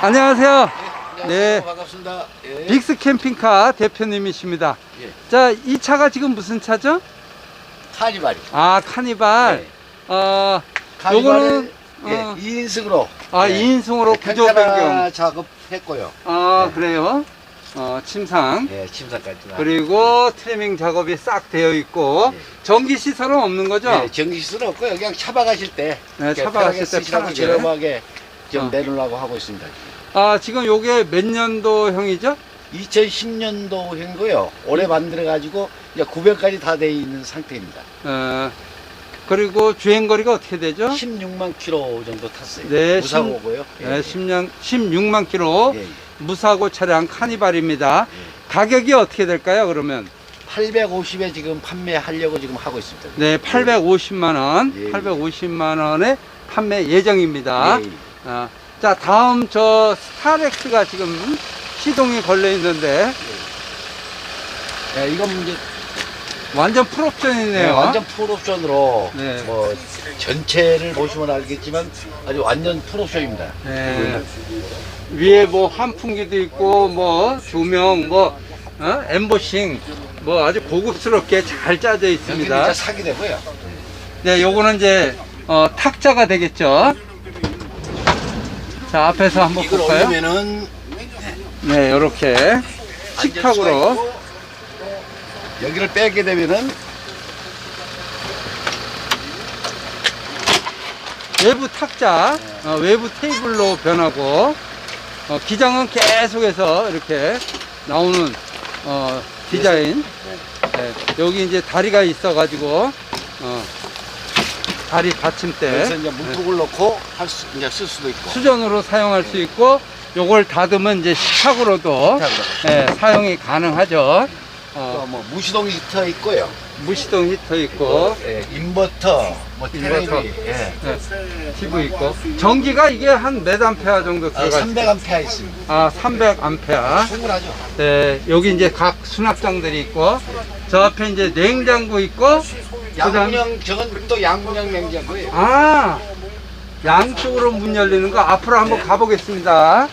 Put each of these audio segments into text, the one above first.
안녕하세요. 네. 반갑습니다. 예. 빅스 캠핑카 대표님이십니다. 예. 자, 이 차가 지금 무슨 차죠? 카니발이. 아, 카니발. 네. 어, 카니발을 요거는, 예, 어. 2인승으로. 아, 예. 2인승으로 구조 평탄화 변경. 작업했고요. 아, 네. 그래요? 어, 침상. 예, 침상까지. 다. 그리고 트리밍 작업이 싹 되어 있고 예. 전기 시설은 없는 거죠? 예, 전기시설은 없고요. 그냥 차박하실 때. 네, 이렇게 차박하실 편하게 때 쓰시라고 편하게. 저렴하게 좀 어. 내놓으려고 하고 있습니다. 아, 지금 요게 몇 년도형이죠? 2010년도인고요. 올해 만들어가지고 이제 구변까지 다 돼 있는 상태입니다. 어, 그리고 주행거리가 어떻게 되죠? 16만 킬로 정도 탔어요. 네, 무사고고요. 네, 10년, 16만 킬로 예, 예. 무사고 차량 카니발입니다. 가격이 어떻게 될까요, 그러면? 850에 지금 판매하려고 지금 하고 있습니다. 네, 850만 원, 예, 예. 850만 원에 판매 예정입니다. 예, 예. 아, 자, 다음 저 스타렉스가 지금 시동이 걸려 있는데 예, 이건 이제 완전 풀옵션이네요. 네, 완전 풀옵션으로 네. 뭐 전체를 보시면 알겠지만 아주 완전 풀옵션입니다. 네. 위에 뭐 환풍기도 있고 뭐 조명 뭐 어? 엠보싱 뭐 아주 고급스럽게 잘 짜져 여기는 있습니다. 이제 사기 되고요. 네, 요거는 이제 어, 탁자가 되겠죠. 자, 앞에서 한번 이걸 볼까요? 올리면은 네, 수가 식탁으로 여기를 빼게 되면은 외부 탁자, 어, 외부 테이블로 변하고 어, 기장은 계속해서 이렇게 나오는 어, 디자인. 네, 여기 이제 다리가 있어 가지고 어, 다리 받침대 여기서 이제 네, 물통을 넣고 할 수, 이제 쓸 수도 있고. 수전으로 사용할 수 있고 요걸 닫으면 이제 식탁으로도 식탁으로. 네, 사용이 가능하죠. 어, 또뭐 무시동 히터 있고요. 무시동 히터 있고 예, 인버터, 뭐 인버터. 테레비, 예. 네, TV 있고 전기가 이게 한 몇 암페어 정도 아, 들어가 있어요? 300A 있습니다. 아, 300 암페어. 충분하죠. 네, 여기 이제 각 수납장들이 있고 저 앞에 이제 냉장고 있고 양문형 저건 또 양문형 냉장고예요. 아 양쪽으로 문 열리는 거 앞으로 한번 네. 가보겠습니다.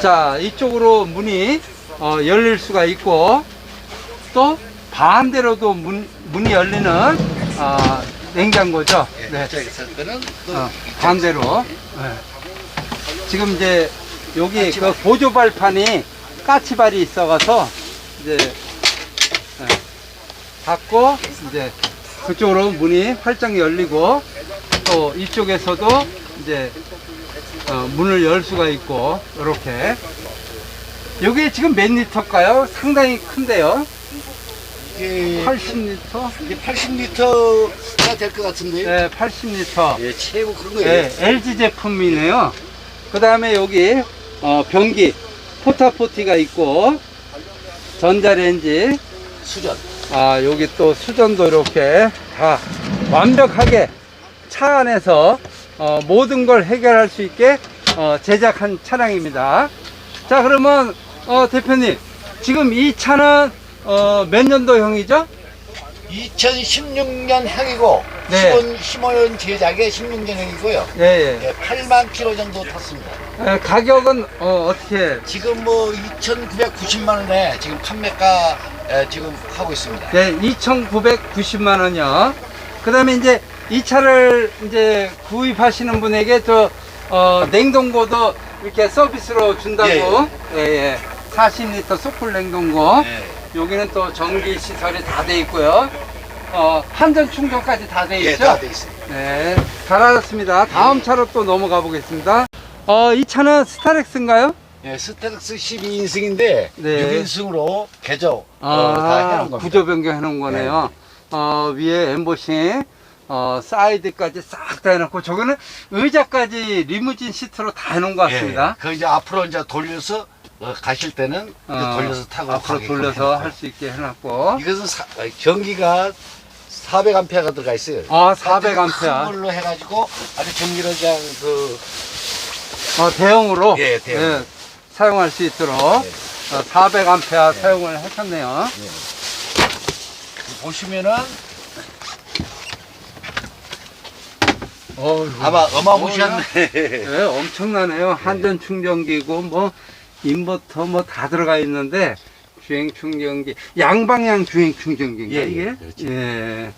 자 이쪽으로 문이 어, 열릴 수가 있고 또 반대로도 문, 문이 열리는 아, 냉장고죠. 예, 네. 저기 있을 때는 또 어, 반대로. 네. 지금 이제 여기 그 보조 발판이 까치발이 있어가서 이제 예, 닫고 이제 그쪽으로 문이 활짝 열리고 또 이쪽에서도 이제 어, 문을 열 수가 있고 이렇게 여기 지금 몇 리터일까요? 상당히 큰데요. 이게 80리터? 이게 80리터가 될 것 같은데 요. 네, 80리터. 예, 최고 큰 거예요. 네, LG 제품이네요. 그 다음에 여기 어, 변기 포타포티가 있고 전자레인지 수전. 아 여기 또 수전도 이렇게 다 완벽하게 차 안에서 어, 모든 걸 해결할 수 있게 어, 제작한 차량입니다. 자 그러면 어, 대표님 지금 이 차는 어, 몇 년도형이죠? 2016년 향이고 네. 15, 15년 제작의 16년형이고요. 예, 예. 예, 8만 킬로 정도 탔습니다. 에, 가격은 어, 어떻게 지금 뭐 2,990만 원에 지금 판매가 에, 지금 하고 있습니다. 네, 2,990만 원이요. 그다음에 이제 이 차를 이제 구입하시는 분에게 저 어, 냉동고도 이렇게 서비스로 준다고. 예, 예. 40리터 소풀 냉동고. 예. 여기는 또 전기 시설이 다 돼 있고요. 어, 한전 충전까지 다돼 예, 있죠? 다돼 있어요. 네, 잘하셨습니다. 다음 차로 또 넘어가 보겠습니다. 어, 이 차는 스타렉스인가요? 예, 스텔스 12인승인데 네. 6인승으로 개조 어, 다 아, 해놓은 겁니다. 구조 변경해 놓은 거네요. 어, 위에 엠보싱, 어, 사이드까지 싹 다 해놓고, 저거는 의자까지 리무진 시트로 다 해놓은 것 같습니다. 예, 그 이제 앞으로 이제 돌려서 어, 가실 때는 어, 이제 돌려서 타고 앞으로 가게끔 돌려서 해놨고요. 할 수 있게 해놨고. 이것은 사, 어, 전기가 400암페어가 들어가 있어요. 아, 400큰 암페어. 걸로 해가지고 아주 그냥 그 어, 대형으로. 예, 대형으로. 사용할 수 있도록. 예. 어, 400A 사용을 하셨네요. 보시면은 어휴, 아마 어마무시한 네, 엄청나네요. 한전 충전기고 뭐 인버터 뭐 다 들어가 있는데 주행 충전기 양방향 주행 충전기인가 예, 예, 이게? 그렇죠. 예.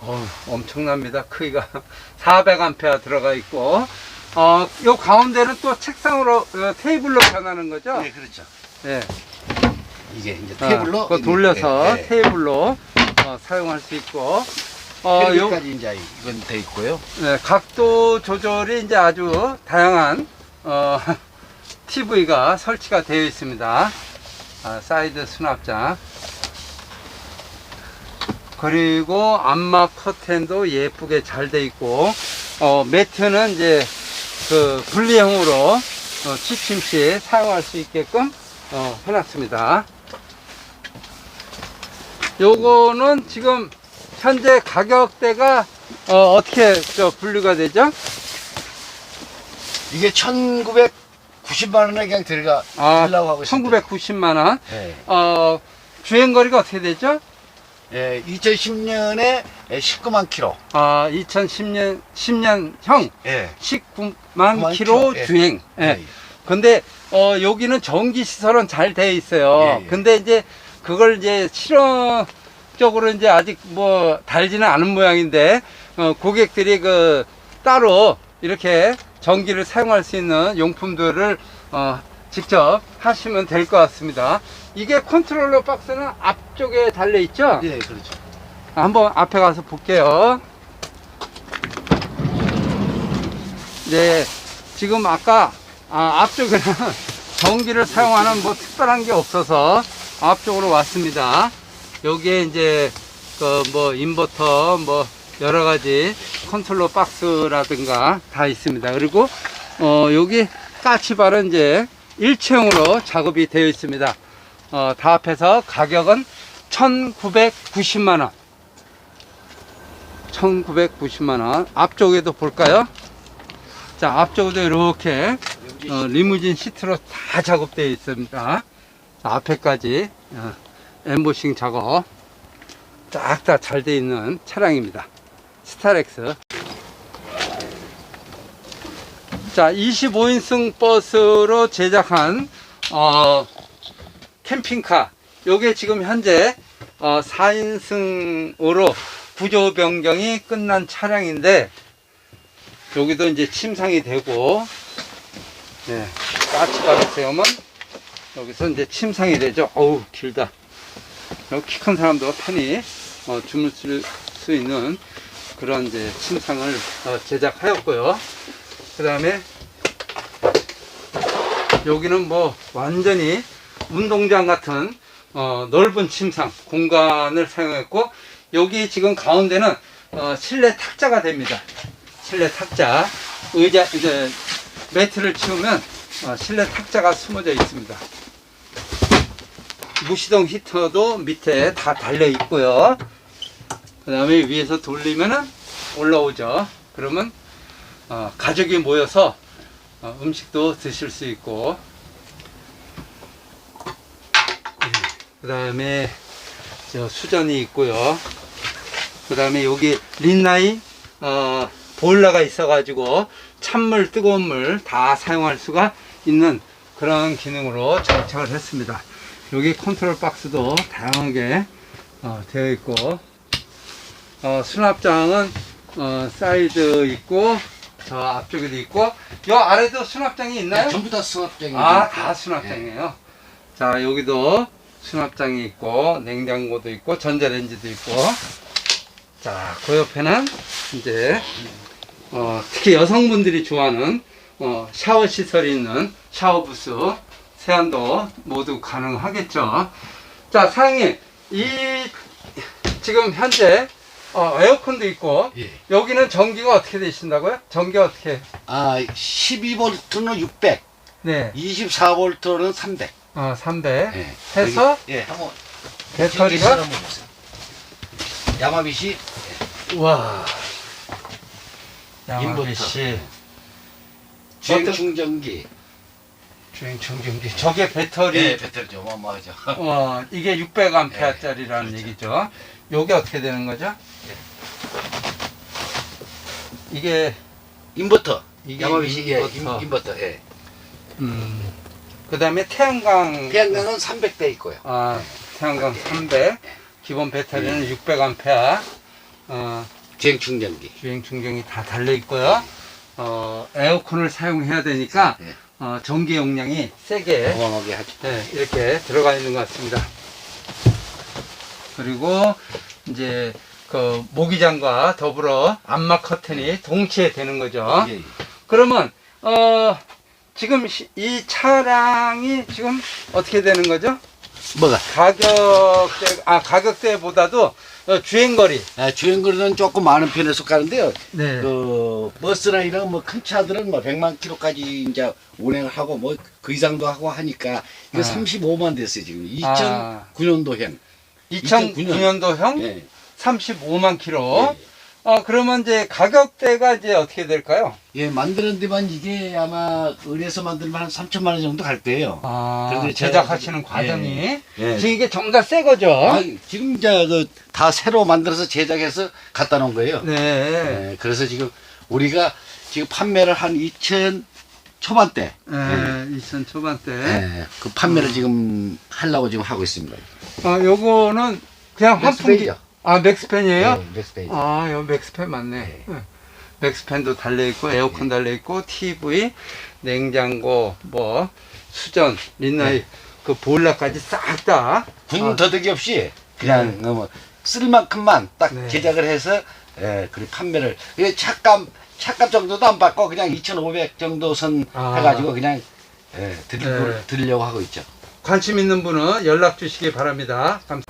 어, 엄청납니다. 크기가 400A 들어가 있고 어, 요 가운데는 또 책상으로 어, 테이블로 변하는 거죠? 예, 그렇죠. 예. 이게 이제 아, 테이블로 그거 돌려서 예, 예. 테이블로 어, 사용할 수 있고 어, 요, 여기까지 이제 이건 돼 있고요. 네, 각도 조절이 이제 아주 다양한 어, TV가 설치가 되어 있습니다. 아, 사이드 수납장. 그리고 안마 커튼도 예쁘게 잘 돼 있고 어, 매트는 이제 그 분리형으로 어, 취침 시 사용할 수 있게끔 어, 해놨습니다. 요거는 지금 현재 가격대가 어, 떻게 분류가 되죠? 이게 1,990만 원에 그냥 들어가 아, 들라고 하고 있습니다. 1990만 원. 예. 어, 주행 거리가 어떻게 되죠? 예, 2010년에 19만 킬로. 아, 2010년 10년 형 예. 19만 9만 킬로 킬로, 예. 주행. 예. 근데 어, 여기는 전기 시설은 잘 돼 있어요. 예, 예. 근데 이제 그걸 이제 실용적으로 이제 아직 뭐 달지는 않은 모양인데 어, 고객들이 그 따로 이렇게 전기를 사용할 수 있는 용품들을 어, 직접 하시면 될 것 같습니다. 이게 컨트롤러 박스는 앞쪽에 달려 있죠? 예, 그렇죠. 한번 앞에 가서 볼게요. 네, 지금 아까 아, 앞쪽에는 전기를 사용하는 뭐 특별한 게 없어서 앞쪽으로 왔습니다. 여기에 이제 그 뭐 인버터 뭐 여러 가지 컨트롤러 박스라든가 다 있습니다. 그리고 어 여기 까치발은 이제 일체형으로 작업이 되어 있습니다. 어, 다 합해서 가격은 1990만 원. 1990만 원. 앞쪽에도 볼까요? 자, 앞쪽에도 이렇게 어, 리무진 시트로 다 작업되어 있습니다. 앞에까지 어, 엠보싱 작업 쫙 다 잘 되어 있는 차량입니다. 스타렉스. 자, 25인승 버스로 제작한 어, 캠핑카. 요게 지금 현재 어, 4인승으로 구조 변경이 끝난 차량인데 여기도 이제 침상이 되고 네, 까치바를 세우면 여기서 이제 침상이 되죠. 어우 길다. 키 큰 사람도 편히 어, 주무실 수 있는 그런 이제 침상을 어, 제작하였고요. 그 다음에 여기는 뭐 완전히 운동장 같은 어, 넓은 침상 공간을 사용했고 여기 지금 가운데는 어, 실내 탁자가 됩니다. 실내 탁자 의자 이제 매트를 치우면 어, 실내 탁자가 숨어져 있습니다. 무시동 히터도 밑에 다 달려 있고요. 그 다음에 위에서 돌리면은 올라오죠. 그러면 어, 가족이 모여서 어, 음식도 드실 수 있고 그 다음에 저 수전이 있고요. 그 다음에 여기 린나이 어, 보일러가 있어 가지고 찬물, 뜨거운 물 다 사용할 수가 있는 그런 기능으로 장착을 했습니다. 여기 컨트롤 박스도 다양하게 어, 되어 있고 어, 수납장은 어, 사이드 있고 저 앞쪽에도 있고 요 아래도 수납장이 있나요? 네, 전부 다. 아, 다 수납장이에요. 자, 여기도 수납장이 있고, 냉장고도 있고, 전자레인지도 있고. 자, 그 옆에는 이제, 어, 특히 여성분들이 좋아하는, 어, 샤워 시설이 있는 샤워 부스, 세안도 모두 가능하겠죠. 자, 사장님, 이, 지금 현재, 어, 에어컨도 있고, 예. 여기는 전기가 어떻게 되신다고요? 전기가 어떻게? 아, 12볼트는 600, 네. 24볼트는 300. 어, 300. 예. 해서 예, 한번 배터리가 한번 보세요. 야마빗이 와 인버터. 야마비씨 주행 어떤- 충전기. 주행 충전기 저게 배터리 예, 배터리 좀 어마어마하죠. 어 이게 600암페어짜리라는 예, 그렇죠. 얘기죠 요게 어떻게 되는 거죠? 이게 인버터. 이게 야마비시 예, 인버터. 인- 인버터. 예. 음. 그다음에 태양광 태양광은 300대 있고요. 아, 태양광 300 기본 배터리는 600A 어, 주행 충전기. 주행 충전이 다 달려 있고요. 어, 에어컨을 사용해야 되니까 예. 어, 전기 용량이 세게 어마어마하게 하죠. 네, 이렇게 들어가 있는 것 같습니다. 그리고 이제 그 모기장과 더불어 암막 커튼이 동시에 되는 거죠. 예, 예. 그러면 어 지금 시- 이 차량이 지금 어떻게 되는 거죠? 뭐가? 가격대 아 가격대보다도 어, 주행거리. 아, 주행거리는 조금 많은 편에 속하는데요. 네. 그 버스나 이런 뭐 큰 차들은 뭐 100만 킬로까지 이제 운행을 하고 뭐 그 이상도 하고 하니까 이거 아. 35만 됐어요 지금 아. 2009년도형. 2009년도형 예. 35만 킬로. 예. 어 그러면 이제 가격대가 이제 어떻게 될까요? 예, 만드는 데만 이게 아마 의뢰서 만들면 한 3천만 원 정도 갈 거예요. 아, 제가 제작하시는 지금- 과정이 예. 지금 이게 전부 다새 거죠? 아, 지금 이제 그다 새로 만들어서 제작해서 갖다 놓은 거예요. 네. 예, 그래서 지금 우리가 지금 판매를 한 2천 초반대. 네, 2000 초반대. 예, 그 판매를 지금 하려고 지금 하고 있습니다. 아, 요거는 그냥 환풍기. 아, 맥스펜이에요? 네, 맥스페이지. 아, 요 맥스펜 맞네. 네. 응. 맥스펜도 달려있고, 에어컨 달려있고, TV, 냉장고, 뭐, 수전, 린나이, 네. 그 보일러까지 싹 다. 군 아, 더덕이 없이 그냥 어, 뭐, 쓸 만큼만 딱 네. 제작을 해서 예, 그리고 판매를 이게 차값 차값 정도도 안 받고 그냥 2,500 정도 선 아. 해가지고 그냥 예, 드리고 네. 드리려고 하고 있죠. 관심 있는 분은 연락 주시기 바랍니다. 감사합니다.